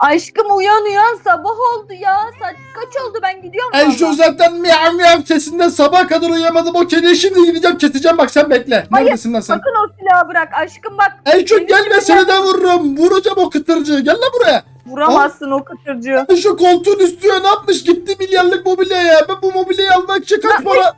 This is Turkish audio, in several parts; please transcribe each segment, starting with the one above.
Aşkım uyan uyan sabah oldu ya. Saat kaç oldu ben gidiyorum. En valla. şu zaten miyav miyav sesinden sabaha kadar uyuyamadım. O kediye şimdi gideceğim keseceğim bak sen bekle. Hayır, Neredesin lan sen? Sakın o silahı bırak aşkım bak. En şu Benim gelme seni de vururum. Vuracağım o kıtırcığı. Gel lan buraya. Vuramazsın o kıtırcığı. En şu koltuğun üstüne ne yapmış? Gitti milyarlık mobilyaya. Ben bu mobilyayı almak için kaç para?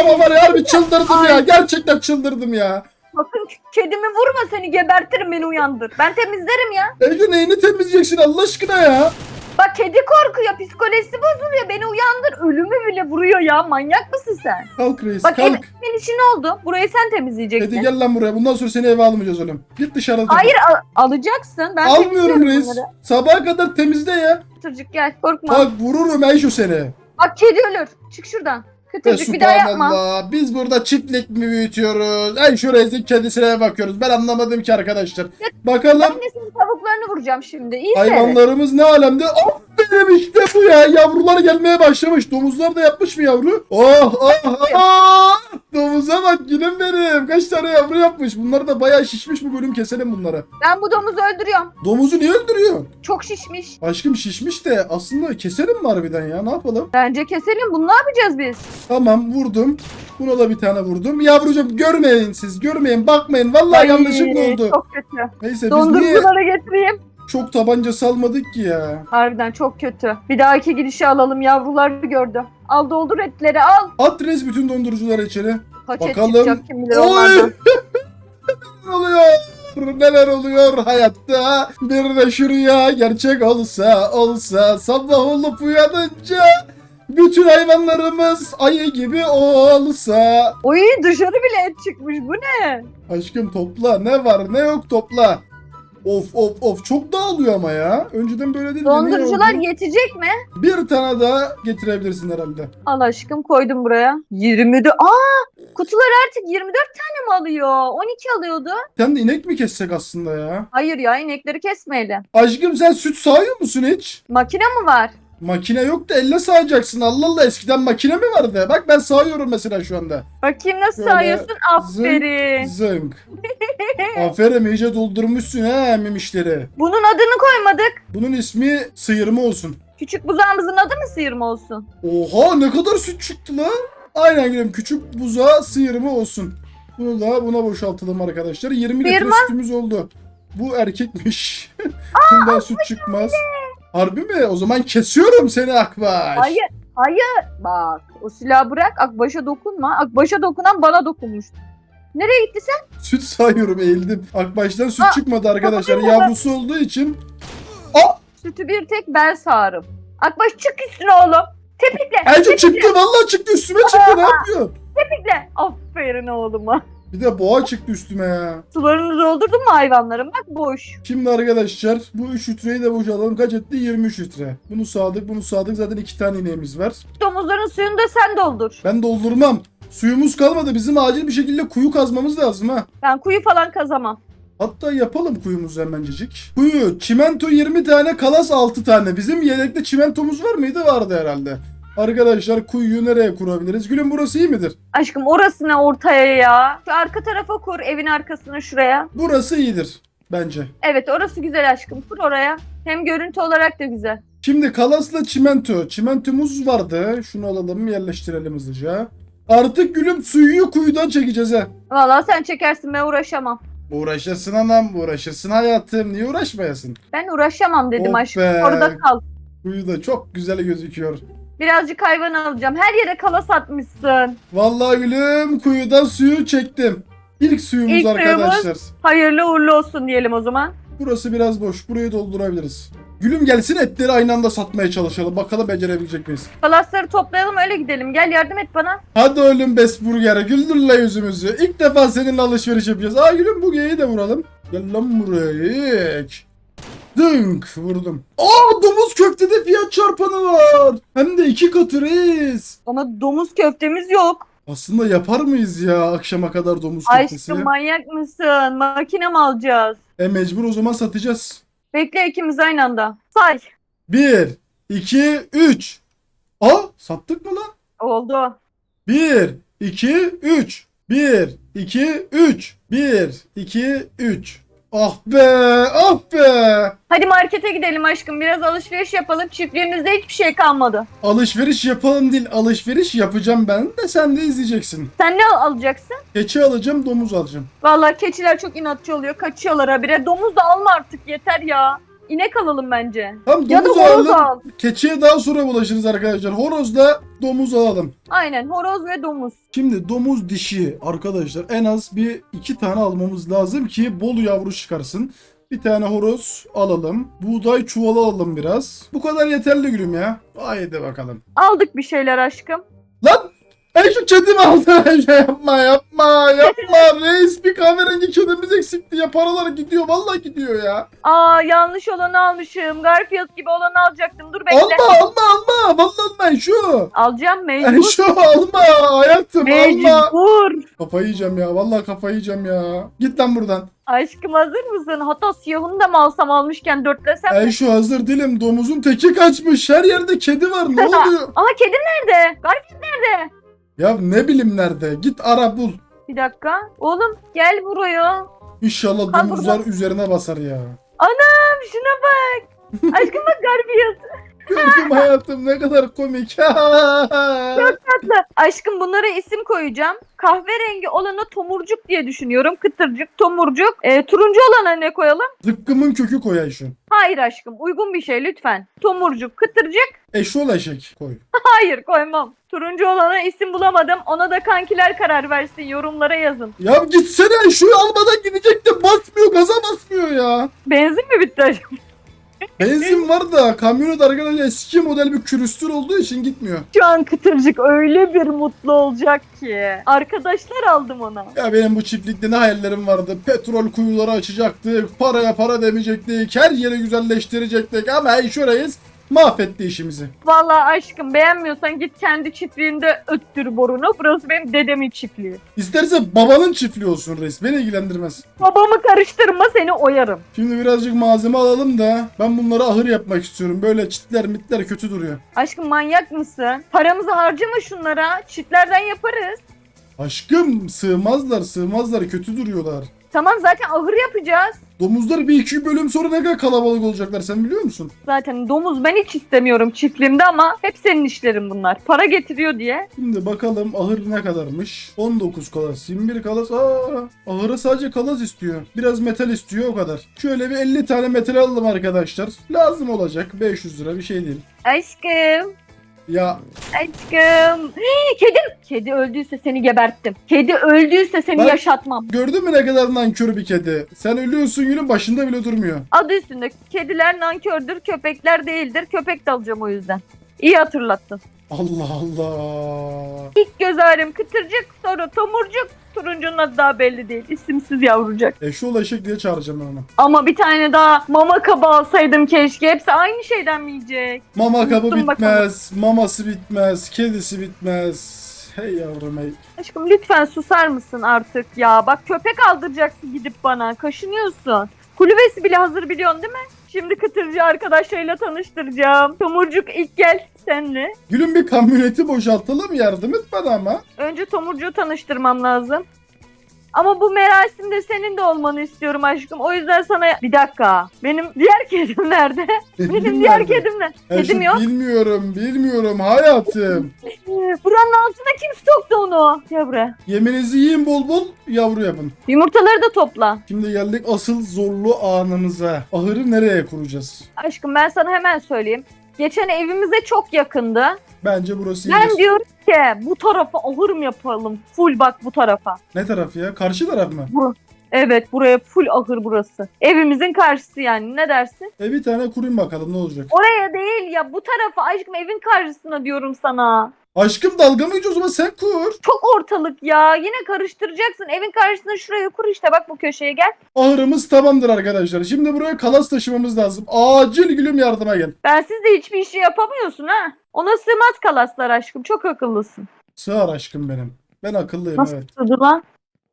Ama var ya harbi çıldırdım ya. Gerçekten çıldırdım ya. Bakın kedimi vurma seni gebertirim beni uyandır. Ben temizlerim ya. Ece neyini temizleyeceksin Allah aşkına ya? Bak kedi korkuyor psikolojisi bozuluyor beni uyandır. Ölümü bile vuruyor ya manyak mısın sen? Kalk reis Bak kalk. evimin işi ne oldu? Burayı sen temizleyeceksin. Hadi gel lan buraya. Bundan sonra seni eve almayacağız oğlum. Git dışarıda. takıl. Hayır al- alacaksın. Ben Almıyorum temizliyorum reis. bunları. Sabaha kadar temizle ya. Kıtırcık gel korkma. Bak vururum Ece seni. Bak kedi ölür. Çık şuradan. Kıtırcık bir daha yapma. Subhanallah. Biz burada çiftlik mi büyütüyoruz? En şu rezil kedisine bakıyoruz. Ben anlamadım ki arkadaşlar. Bakalım Ben de senin tavuklarını vuracağım şimdi. İyi seyret. hayvanlarımız ne alemde? Aferin işte bu ya. Yavrular gelmeye başlamış. Domuzlar da yapmış mı yavru? Oh oh oh. Domuza bak gülüm benim. Kaç tane yavru yapmış. Bunlar da bayağı şişmiş bu bölüm keselim bunları. Ben bu domuzu öldürüyorum. Domuzu niye öldürüyorsun? Çok şişmiş. Aşkım şişmiş de aslında keselim mi harbiden ya? Ne yapalım? Bence keselim. Bunu ne yapacağız biz? Tamam vurdum. Buna da bir tane vurdum. Yavrucuğum görmeyin siz. Görmeyin bakmayın. Vallahi Ay, yanlışlıkla oldu. Çok kötü. Neyse biz niye Donduruculara getireyim. çok tabanca salmadık ki ya? Harbiden çok kötü. Bir dahaki gidişi alalım. Yavrular gördü. Al doldur etleri al. At rez bütün dondurucuları içeri. Kaç et Bakalım. çıkacak kim bilir Oy! onlardan. Neler oluyor? Neler oluyor hayatta? Bir de şu rüya gerçek olsa olsa sabah olup uyanınca bütün hayvanlarımız ayı gibi olsa. Oy dışarı bile et çıkmış. Bu ne? Aşkım topla ne var ne yok topla. Of of of çok dağılıyor ama ya. Önceden böyle değil. Dondurucular yetecek mi? Bir tane daha getirebilirsin herhalde. Al aşkım koydum buraya. 24. Aa! Kutular artık 24 tane mi alıyor? 12 alıyordu. Sen de inek mi kessek aslında ya? Hayır ya inekleri kesmeyelim. Aşkım sen süt sağıyor musun hiç? Makine mi var? Makine yok da elle sağacaksın. Allah Allah eskiden makine mi vardı? Bak ben sağıyorum mesela şu anda. Bakayım nasıl Böyle sayıyorsun? Aferin. Zınk. Aferin iyice doldurmuşsun ha memişleri. Bunun adını koymadık. Bunun ismi sıyırma olsun. Küçük buzağımızın adı mı sıyırma olsun? Oha ne kadar süt çıktı lan. Aynen gülüm küçük buzağa sıyırma olsun. Bunu da buna boşaltalım arkadaşlar. 20 litre Sıyırma? sütümüz oldu. Bu erkekmiş. Bundan süt çıkmaz. Harbi mi? O zaman kesiyorum seni Akbaş. Hayır. Hayır. Bak o silahı bırak. Akbaşa dokunma. Akbaşa dokunan bana dokunmuş. Nereye gitti sen? Süt sayıyorum eğildim. Akbaş'tan süt Aa, çıkmadı arkadaşlar. bakayım. Yavrusu olduğu için. Sütü bir tek ben sağarım. Akbaş çık üstüne oğlum. Tepikle. Ece çıktı vallahi çıktı üstüme çıktı ne yapıyor? Tepikle. Aferin oğluma. Bir de boğa çıktı üstüme ya. Sularını doldurdun mu hayvanların? Bak boş. Şimdi arkadaşlar bu 3 litreyi de boşaltalım. Kaç etti? 23 litre. Bunu sağdık bunu sağdık. Zaten 2 tane ineğimiz var. Domuzların suyunu da sen doldur. Ben doldurmam. Suyumuz kalmadı. Bizim acil bir şekilde kuyu kazmamız lazım ha. Ben kuyu falan kazamam. Hatta yapalım kuyumuzu hemencecik. Kuyu, çimento 20 tane, kalas 6 tane. Bizim yedekte çimentomuz var mıydı? Vardı herhalde. Arkadaşlar kuyuyu nereye kurabiliriz? Gülüm burası iyi midir? Aşkım orası ne ortaya ya? Şu arka tarafa kur evin arkasına şuraya. Burası iyidir bence. Evet orası güzel aşkım. Kur oraya. Hem görüntü olarak da güzel. Şimdi kalasla çimento. Çimentomuz vardı. Şunu alalım yerleştirelim hızlıca. Artık gülüm suyu kuyudan çekeceğiz ha. Vallahi sen çekersin ben uğraşamam. Uğraşırsın anam, uğraşırsın hayatım. Niye uğraşmayasın? Ben uğraşamam dedim Oh aşkım. be. Orada kal. Kuyu da çok güzel gözüküyor. Birazcık hayvan alacağım. Her yere kala satmışsın. Vallahi gülüm kuyudan suyu çektim. İlk suyumuz İlk arkadaşlar. Hayırlı uğurlu olsun diyelim o zaman. Burası biraz boş. Burayı doldurabiliriz. Gülüm gelsin etleri aynı anda satmaya çalışalım. Bakalım becerebilecek miyiz? Kalasları toplayalım öyle gidelim. Gel yardım et bana. Hadi oğlum Besburger'e güldürle yüzümüzü. İlk defa seninle alışveriş yapacağız. Aa gülüm bu geyi de vuralım. Gel lan buraya. Dınk vurdum. Aa domuz köftede fiyat çarpanı var. Hem de iki katı reis. Ama domuz köftemiz yok. Aslında yapar mıyız ya akşama kadar domuz köftesi? Aşkım manyak mısın? Makine mi alacağız? E mecbur o zaman satacağız. Bekle ikimiz aynı anda. Say. 1, 2, 3. Aa sattık mı lan? Oldu. 1, 2, 3. 1, 2, 3. 1, 2, 3. Ah be ah be. Hadi markete gidelim aşkım. Biraz alışveriş yapalım. Çiftliğimizde hiçbir şey kalmadı. Alışveriş yapalım değil alışveriş yapacağım ben de sen de izleyeceksin. Sen ne al- alacaksın? Keçi alacağım domuz alacağım. Vallahi keçiler çok inatçı oluyor. Kaçıyorlar habire. Domuz da alma artık yeter ya. İnek alalım bence. Tamam Ya da domuz horoz alalım. al. Keçiye daha sonra bulaşırız arkadaşlar. Horozla domuz alalım. Aynen horoz ve domuz. Şimdi domuz dişi arkadaşlar en az bir iki tane almamız lazım ki bol yavru çıkarsın. Bir tane horoz alalım. Buğday çuvalı alalım biraz. Bu kadar yeterli gülüm ya. Haydi bakalım. Aldık bir şeyler aşkım. Lan! Ey şu kedimi aldı. yapma yapma yapma. Reis bir kahverengi kedimiz eksikti ya. Paralar gidiyor. Vallahi gidiyor ya. Aa yanlış olanı almışım. Garfield gibi olanı alacaktım. Dur bekle. Alma alma alma. Vallahi alma şu. Alacağım mecbur. şu alma hayatım alma. Mecbur. Kafayı yiyeceğim ya. Vallahi kafayı yiyeceğim ya. Git lan buradan. Aşkım hazır mısın? Hatta siyahını da mı alsam almışken dörtlesem mi? Şu hazır değilim. Domuzun teki kaçmış. Her yerde kedi var. Ne oluyor? Ama kedim nerede? Garfield nerede? Ya ne bileyim nerede. Git ara bul. Bir dakika. Oğlum gel buraya. İnşallah domuzlar üzerine basar ya. Anam şuna bak. Aşkım bak Garfield. Gördüm hayatım ne kadar komik. Tatlı. Aşkım bunlara isim koyacağım. Kahverengi olanı tomurcuk diye düşünüyorum. Kıtırcık, tomurcuk. Ee, turuncu olana ne koyalım? Zıkkımın kökü koy Ayşu. Hayır aşkım. Uygun bir şey lütfen. Tomurcuk, kıtırcık. Eşol eşek koy. Hayır koymam. Turuncu olana isim bulamadım. Ona da kankiler karar versin. Yorumlara yazın. Ya gitsene Eşo'yu almadan gidecektim. Basmıyor gaza basmıyor ya. Benzin mi bitti acaba? Benzin var da kamyonet arkadaşlar eski model bir külüstür olduğu için gitmiyor. Şu an kıtırcık öyle bir mutlu olacak ki. Arkadaşlar aldım ona. Ya benim bu çiftlikte ne hayallerim vardı. Petrol kuyuları açacaktık. Paraya para demeyecektik. Her yeri güzelleştirecektik. Ama Eşo Reis mahvetti işimizi. Vallahi aşkım beğenmiyorsan git kendi çiftliğinde öttür borunu. Burası benim dedemin çiftliği. İsterse babanın çiftliği olsun reis. Beni ilgilendirmez. Babamı karıştırma seni oyarım. Şimdi birazcık malzeme alalım da ben bunları ahır yapmak istiyorum. Böyle çitler mitler kötü duruyor. Aşkım manyak mısın? Paramızı harcama şunlara. Çitlerden yaparız. Aşkım sığmazlar sığmazlar kötü duruyorlar. Tamam zaten ahır yapacağız. Domuzlar bir iki bölüm sonra ne kadar kalabalık olacaklar sen biliyor musun? Zaten domuz ben hiç istemiyorum çiftliğimde ama hep senin işlerin bunlar. Para getiriyor diye. Şimdi bakalım ahır ne kadarmış? 19 kalas, 21 kalas. Aa, ahıra sadece kalas istiyor. Biraz metal istiyor o kadar. Şöyle bir 50 tane metal alalım arkadaşlar. Lazım olacak. 500 lira bir şey değil. Aşkım. Ya Aşkım. Kedim. Kedi öldüyse seni geberttim. Kedi öldüyse seni Bak- yaşatmam. gördün mü ne kadar nankör bir kedi? Sen ölüyorsun günün başında bile durmuyor. Adı üstünde. Kediler nankördür, köpekler değildir. Köpek de alacağım o yüzden. İyi hatırlattın. Allah Allah. İlk göz ağrım kıtırcık, sonra tomurcuk. Turuncunun adı daha belli değil. İsimsiz yavrucak. Eşol eşek diye çağıracağım ben onu. Ama bir tane daha mama kabı alsaydım keşke. Hepsi aynı şeyden mi yiyecek? Mama kabı Unuttum bitmez, maması bitmez, kedisi bitmez. Hey yavrum hey. Aşkım lütfen susar mısın artık ya? Bak köpek aldıracaksın gidip bana. Kaşınıyorsun. Kulübesi bile hazır biliyorsun değil mi? Şimdi kıtırcı arkadaşlarıyla tanıştıracağım. Tomurcuk ilk gel senle. Gülüm bir kamyoneti boşaltalım yardım et bana ama. Önce Tomurcuğu tanıştırmam lazım. Ama bu merasimde senin de olmanı istiyorum aşkım. O yüzden sana... Bir dakika. Benim diğer kedim nerede? Benim diğer kedim ne? Eşek, Kedim yok. Bilmiyorum, bilmiyorum hayatım. Buranın altına kim stoktu onu? Gel buraya. Yeminizi yiyin bol bol, yavru yapın. Yumurtaları da topla. Şimdi geldik asıl zorlu anımıza. Ahırı nereye kuracağız? Aşkım ben sana hemen söyleyeyim. Geçen evimize çok yakındı. Bence burası Ben iyidir. diyorum ki bu tarafa ahır mı yapalım? Full bak bu tarafa. Ne taraf ya? Karşı taraf mı? Evet buraya full ahır burası. Evimizin karşısı yani ne dersin? E bir tane kurayım bakalım ne olacak. Oraya değil ya bu tarafa aşkım evin karşısına diyorum sana. Aşkım dalga mı geçiyorsun o zaman sen kur. Çok ortalık ya yine karıştıracaksın. Evin karşısına şuraya kur işte bak bu köşeye gel. Ahırımız tamamdır arkadaşlar. Şimdi buraya kalas taşımamız lazım. Acil gülüm yardıma gel. Bensiz de hiçbir işi yapamıyorsun ha. Ona sığmaz kalaslar aşkım çok akıllısın. Sığar aşkım benim. Ben akıllıyım Nasıl evet. sığdı lan?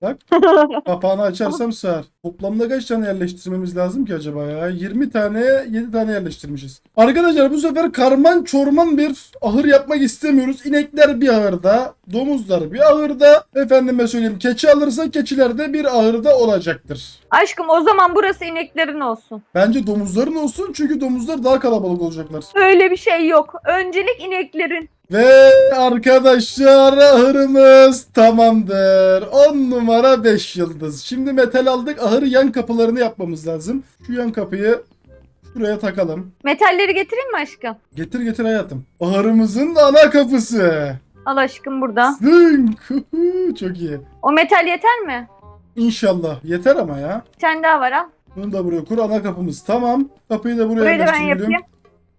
Bak kapağını açarsam sığar. Toplamda kaç tane yerleştirmemiz lazım ki acaba ya? 20 tane 7 tane yerleştirmişiz. Arkadaşlar bu sefer karman çorman bir ahır yapmak istemiyoruz. İnekler bir ahırda, domuzlar bir ahırda. Efendime söyleyeyim keçi alırsa keçiler de bir ahırda olacaktır. Aşkım o zaman burası ineklerin olsun. Bence domuzların olsun çünkü domuzlar daha kalabalık olacaklar. Öyle bir şey yok. Öncelik ineklerin. Ve arkadaşlar ahırımız tamamdır. 10 numara 5 yıldız. Şimdi metal aldık. Ahır yan kapılarını yapmamız lazım. Şu yan kapıyı şuraya takalım. Metalleri getireyim mi aşkım? Getir getir hayatım. Ahırımızın ana kapısı. Al aşkım burada. Zınk. Çok iyi. O metal yeter mi? İnşallah. Yeter ama ya. Bir tane daha var al. Bunu da buraya kur. Ana kapımız tamam. Kapıyı da buraya Burayı da ben yapayım.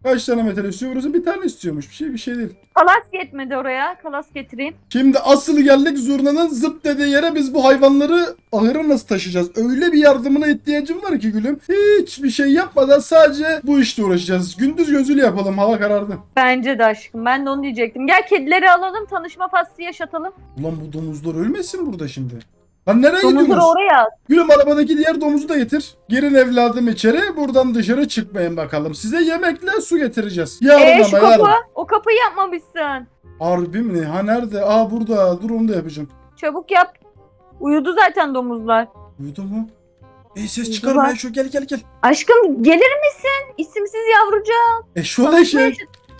Kaç tane metal istiyor? Burası bir tane istiyormuş. Bir şey bir şey değil. Kalas yetmedi oraya. Kalas getireyim. Şimdi asıl geldik zurnanın zıp dediği yere biz bu hayvanları ahıra nasıl taşıyacağız? Öyle bir yardımına ihtiyacım var ki gülüm. Hiçbir şey yapmadan sadece bu işle uğraşacağız. Gündüz gözüyle yapalım hava karardı. Bence de aşkım. Ben de onu diyecektim. Gel kedileri alalım. Tanışma faslı yaşatalım. Ulan bu domuzlar ölmesin burada şimdi. Lan nereye Domuzları gidiyorsunuz? oraya at. Gülüm arabadaki diğer domuzu da getir. Girin evladım içeri. Buradan dışarı çıkmayın bakalım. Size yemekle su getireceğiz. Yarın Ee, şu ama yarın. kapı. O kapıyı yapmamışsın. Harbi mi? Ha nerede? Aa burada. Dur onu da yapacağım. Çabuk yap. Uyudu zaten domuzlar. Uyudu mu? Ey ses Uyudu çıkarma şu gel gel gel. Aşkım gelir misin? İsimsiz yavrucak. Eşol eşek.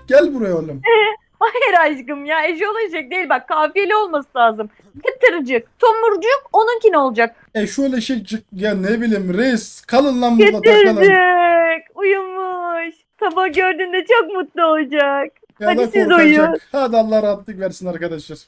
Gel buraya oğlum. Hayır aşkım ya eşolacak değil bak kafiyeli olması lazım. Kıtırcık, tomurcuk onunki ne olacak? Eşol eşek ya ne bileyim reis. Kalın lan burada takılın. Kıtırcık uyumuş. Sabah gördüğünde çok mutlu olacak. Ya Hadi da siz korkacak. uyuyun. Hadi Allah rahatlık versin arkadaşlar.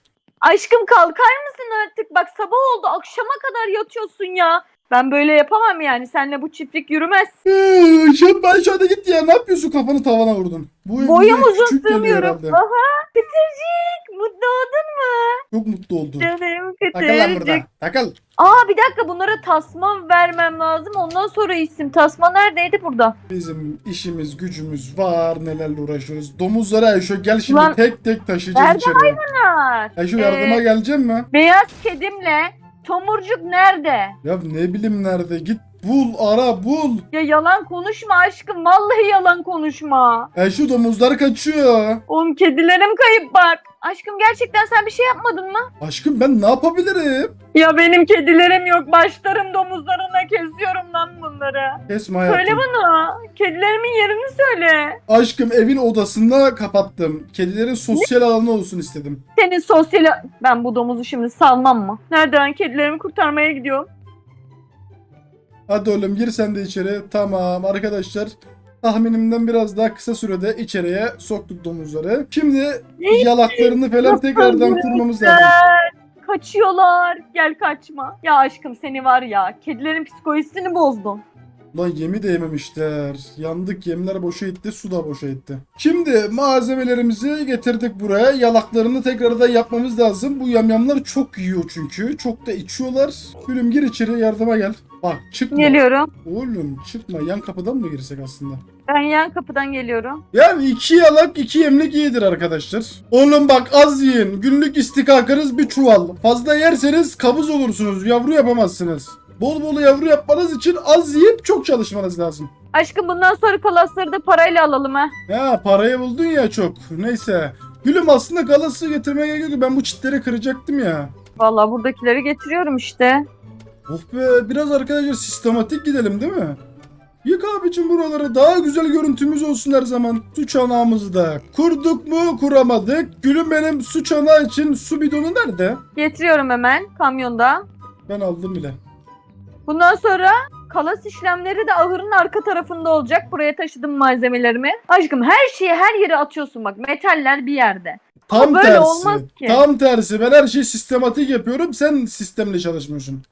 Aşkım kalkar mısın artık? Bak sabah oldu akşama kadar yatıyorsun ya. Ben böyle yapamam yani. Seninle bu çiftlik yürümez. Ee, Şimdi ben şu anda git ya ne yapıyorsun kafanı tavana vurdun. Bu Boyum uzun sığmıyorum. Aha Kıtırcık mutlu oldun mu? Çok mutlu oldun. Canım Takıl lan burada. Kıtırcık. Takıl. Aa bir dakika bunlara tasma vermem lazım. Ondan sonra isim. Tasma neredeydi burada? Bizim işimiz gücümüz var nelerle uğraşıyoruz. Domuzlara Ayşo gel şimdi Lan, tek tek taşıyacağız nerede içeriye. Var. Ayşo yardıma Ee, gelecek mi? Beyaz kedimle tomurcuk nerede? Ya ne bileyim nerede git bul ara bul. Ya yalan konuşma aşkım. Vallahi yalan konuşma. Ayşo domuzlar kaçıyor. Oğlum kedilerim kayıp bak. Aşkım gerçekten sen bir şey yapmadın mı? Aşkım ben ne yapabilirim? Ya benim kedilerim yok. Başlarım domuzlarına kesiyorum lan bunları. Kesme hayatım. Söyle bana. Kedilerimin yerini söyle. Aşkım evin odasında kapattım. Kedilerin sosyal alanı olsun istedim. Senin sosyal... Ben bu domuzu şimdi salmam mı? Nereden kedilerimi kurtarmaya gidiyorum? Hadi oğlum gir sen de içeri. Tamam arkadaşlar. Tahminimden biraz daha kısa sürede içeriye soktuk domuzları. Şimdi yalaklarını falan tekrardan kurmamız lazım. Kaçıyorlar. Gel kaçma. Ya aşkım seni var ya. Kedilerin psikolojisini bozdun. Lan yemi de yememişler. Yandık yemler boşa gitti, su da boşa gitti. Şimdi malzemelerimizi getirdik buraya. Yalaklarını tekrardan yapmamız lazım. Bu yamyamlar çok yiyor çünkü. Çok da içiyorlar. Gülüm gir içeri yardıma gel. Bak çıkma. Geliyorum. Oğlum çıkma. Yan kapıdan mı girsek aslında? Ben yan kapıdan geliyorum. Yani iki yalak iki yemlik iyidir arkadaşlar. Oğlum bak az yiyin. Günlük istikakınız bir çuval. Fazla yerseniz kabız olursunuz. Yavru yapamazsınız. Bol bol yavru yapmanız için az yiyip çok çalışmanız lazım. Aşkım bundan sonra kalasları da parayla alalım ha. Ya parayı buldun ya çok. Neyse. Gülüm aslında galası getirmeye gerek yok. Ben bu çitleri kıracaktım ya. Vallahi buradakileri getiriyorum işte. Oh be biraz arkadaşlar sistematik gidelim değil mi? Yık abicim buraları daha güzel görüntümüz olsun her zaman. Su çanağımızı da kurduk mu kuramadık. Gülüm benim su çanağı için su bidonu nerede? Getiriyorum hemen kamyonda. Ben aldım bile. Bundan sonra kalas işlemleri de ahırın arka tarafında olacak. Buraya taşıdım malzemelerimi. Aşkım her şeyi her yere atıyorsun bak. Metaller bir yerde. Ama Tam böyle tersi. olmaz ki. Tam tersi. Ben her şeyi sistematik yapıyorum. Sen sistemle çalışmıyorsun.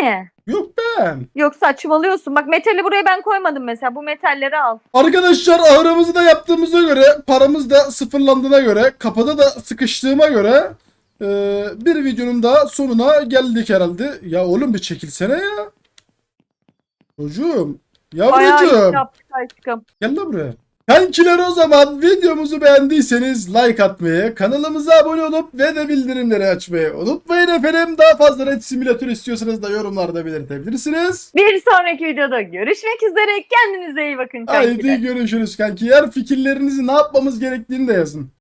Mi? Yok ben. Yok saçmalıyorsun. Bak metali buraya ben koymadım mesela. Bu metalleri al. Arkadaşlar ahırımızı da yaptığımıza göre paramız da sıfırlandığına göre kapıda da sıkıştığıma göre e, bir videonun daha sonuna geldik herhalde. Ya oğlum bir çekilsene ya. Çocuğum. Bayağı Yavrucuğum. yaptık aşkım. Gel lan buraya. Kankiler o zaman videomuzu beğendiyseniz like atmayı, kanalımıza abone olup ve de bildirimleri açmayı unutmayın efendim. Daha fazla Red Simulator istiyorsanız da yorumlarda belirtebilirsiniz. Bir sonraki videoda görüşmek üzere. Kendinize iyi bakın kankiler. Haydi görüşürüz kankiler. Fikirlerinizi ne yapmamız gerektiğini de yazın.